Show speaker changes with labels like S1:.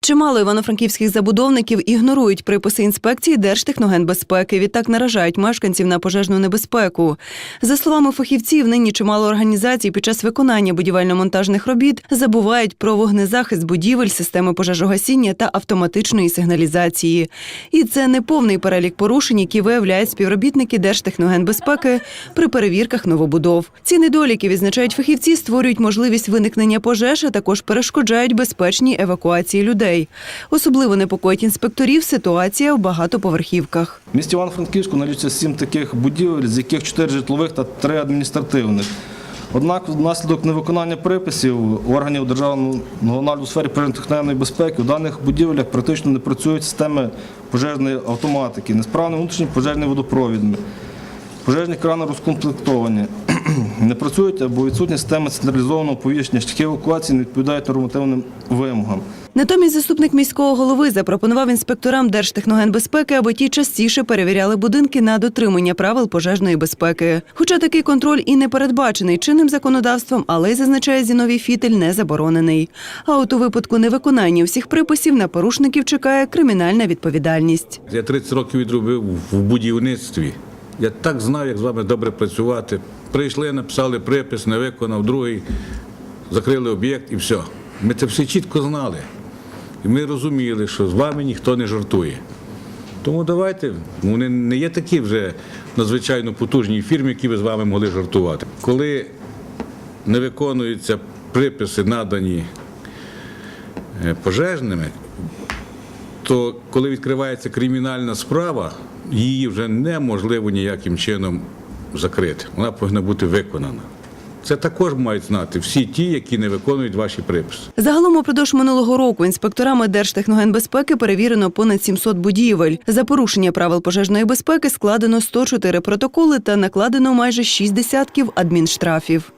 S1: Чимало івано-франківських забудовників ігнорують приписи інспекції Держтехногенбезпеки. Відтак наражають мешканців на пожежну небезпеку. За словами фахівців, нині чимало організацій під час виконання будівельно-монтажних робіт забувають про вогнезахист будівель, системи пожежогасіння та автоматичної сигналізації. І це не повний перелік порушень, які виявляють співробітники Держтехногенбезпеки при перевірках новобудов. Ці недоліки відзначають фахівці, створюють можливість виникнення пожеж, а також перешкоджають безпечній евакуації людей. Особливо непокоїть інспекторів ситуація в багатоповерхівках.
S2: В місті Івано-Франківську налічується сім таких будівель, з яких чотири житлових та три адміністративних. Однак, внаслідок невиконання приписів органів державного нагляду у сфері пожежно-техногенної безпеки у даних будівлях практично не працюють системи пожежної автоматики, несправний внутрішній пожежний водопровід, пожежні крани розкомплектовані, не працюють або відсутня система централізованого повіщення, шляхи евакуації не відповідають нормативним вимогам.
S1: Натомість заступник міського голови запропонував інспекторам Держтехногенбезпеки, аби ті частіше перевіряли будинки на дотримання правил пожежної безпеки. Хоча такий контроль і не передбачений чинним законодавством, але й зазначає Зіновій Фітель, не заборонений. А от у випадку невиконання всіх приписів на порушників чекає кримінальна відповідальність.
S3: Я 30 років відробив в будівництві. Я так знаю, як з вами добре працювати. Прийшли, написали припис, не виконав, другий, закрили об'єкт і все. Ми це всі чітко знали. І ми розуміли, що з вами ніхто не жартує. Тому давайте, вони не є такі вже надзвичайно потужні фірми, які би з вами могли жартувати. Коли не виконуються приписи, надані е, пожежними, то коли відкривається кримінальна справа, її вже неможливо ніяким чином закрити. Вона повинна бути виконана. Це також мають знати всі ті, які не виконують ваші приписи.
S1: Загалом упродовж минулого року інспекторами Держтехногенбезпеки перевірено понад 700 будівель. За порушення правил пожежної безпеки складено 104 протоколи та накладено майже 6 десятків адмінштрафів.